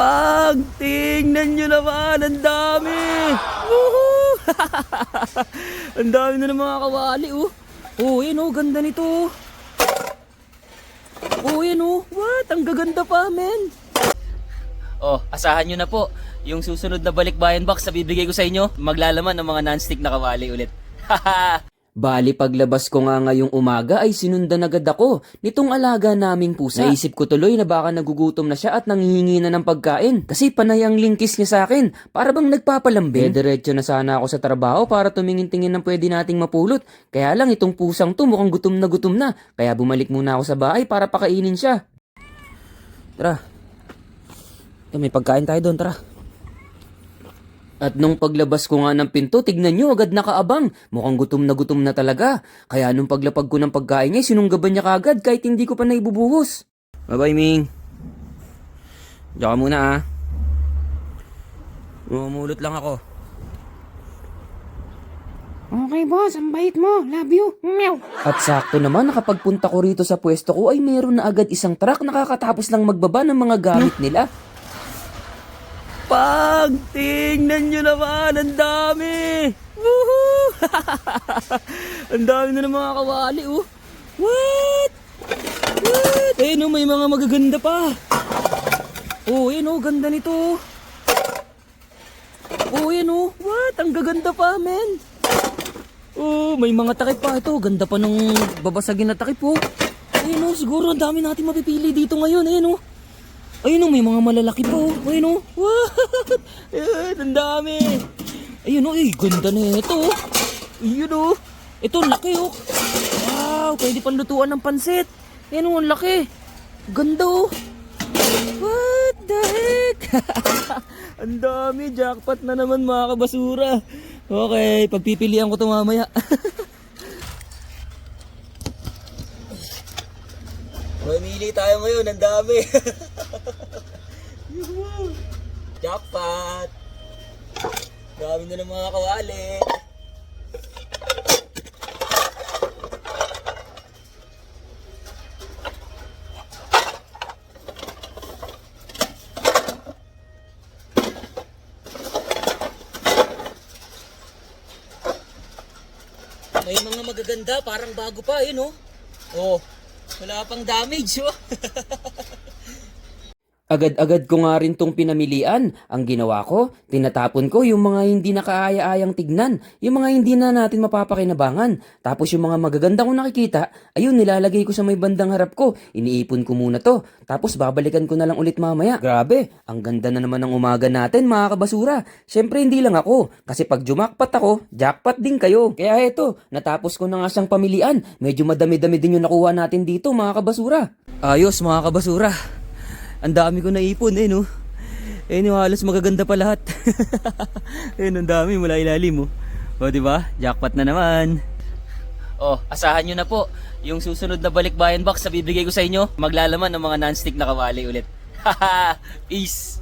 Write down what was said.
Pag tingnan nyo naman, ang dami! Woohoo! ang dami na ng mga kawali, oh. Oh, yan oh, ganda nito. oh. Yan oh. What? Ang gaganda pa, men. Oh, asahan nyo na po. Yung susunod na balikbayan box na bibigay ko sa inyo, maglalaman ng mga non-stick na kawali ulit. Bali paglabas ko nga ngayong umaga ay sinundan agad ako nitong alaga naming pusa. Naisip ko tuloy na baka nagugutom na siya at nanghihingi na ng pagkain. Kasi panay ang linkis niya sa akin. Para bang nagpapalambing. Diretso na sana ako sa trabaho para tumingin-tingin ng pwede nating mapulot. Kaya lang itong pusang to mukhang gutom na gutom na. Kaya bumalik muna ako sa bahay para pakainin siya. Tara. May pagkain tayo doon, tara. At nung paglabas ko nga ng pinto, tignan nyo, agad nakaabang. Mukhang gutom na gutom na talaga. Kaya nung paglapag ko ng pagkain niya, sinunggaban niya kaagad kahit hindi ko pa naibubuhos. Bye-bye, Ming. Diyan ka muna, ah. Umulot lang ako. Okay, boss. Ang bait mo. Love you. Meow. At sakto naman, nakapagpunta ko rito sa pwesto ko ay mayroon na agad isang truck nakakatapos lang magbaba ng mga gamit nila. Pag tingnan nyo naman, ang dami! Woohoo! ang dami na ng mga kawali, oh. What? What? Ayun, oh, may mga magaganda pa. Oh, ayun, oh, ganda nito. oh. Ayun, oh. What? Ang gaganda pa, men. Oh, may mga takip pa ito. Ganda pa ng babasagin na takip, oh. Ayun, oh, siguro ang dami natin mapipili dito ngayon. Ayun, oh. Ayun, oh, may mga malalaki pa, oh. Ayun, oh. What? Ayun, ang dami. Ayun, oh, eh, ganda na ito, oh. Ayun, oh. Ito, laki, oh. Wow, pwede pang lutuan ng pansit. Ayun, oh, ang laki. Ganda, oh. What the heck? ang dami, jackpot na naman mga kabasura. Okay, pagpipilian ko ito mamaya. Mamili tayo ngayon, ang dami. Yuhu! Jackpot! Dami na ng mga kawali. May mga magaganda, parang bago pa, yun oh. Oh, wala pang damage oh. Agad-agad ko nga rin tong pinamilian. Ang ginawa ko, tinatapon ko yung mga hindi nakaaya-ayang tignan, yung mga hindi na natin mapapakinabangan. Tapos yung mga magaganda kong nakikita, ayun nilalagay ko sa may bandang harap ko. Iniipon ko muna to. Tapos babalikan ko na lang ulit mamaya. Grabe, ang ganda na naman ng umaga natin mga kabasura. Syempre hindi lang ako, kasi pag jumakpat ako, jackpot din kayo. Kaya eto, natapos ko na nga siyang pamilian. Medyo madami-dami din yung nakuha natin dito mga kabasura. Ayos mga kabasura. Ang dami ko naipon eh no. Eh no, halos magaganda pa lahat. eh ang dami mula ilalim mo. O di ba? Jackpot na naman. Oh, asahan nyo na po. Yung susunod na balikbayan box na bibigay ko sa inyo, maglalaman ng mga non-stick na kawali ulit. Peace!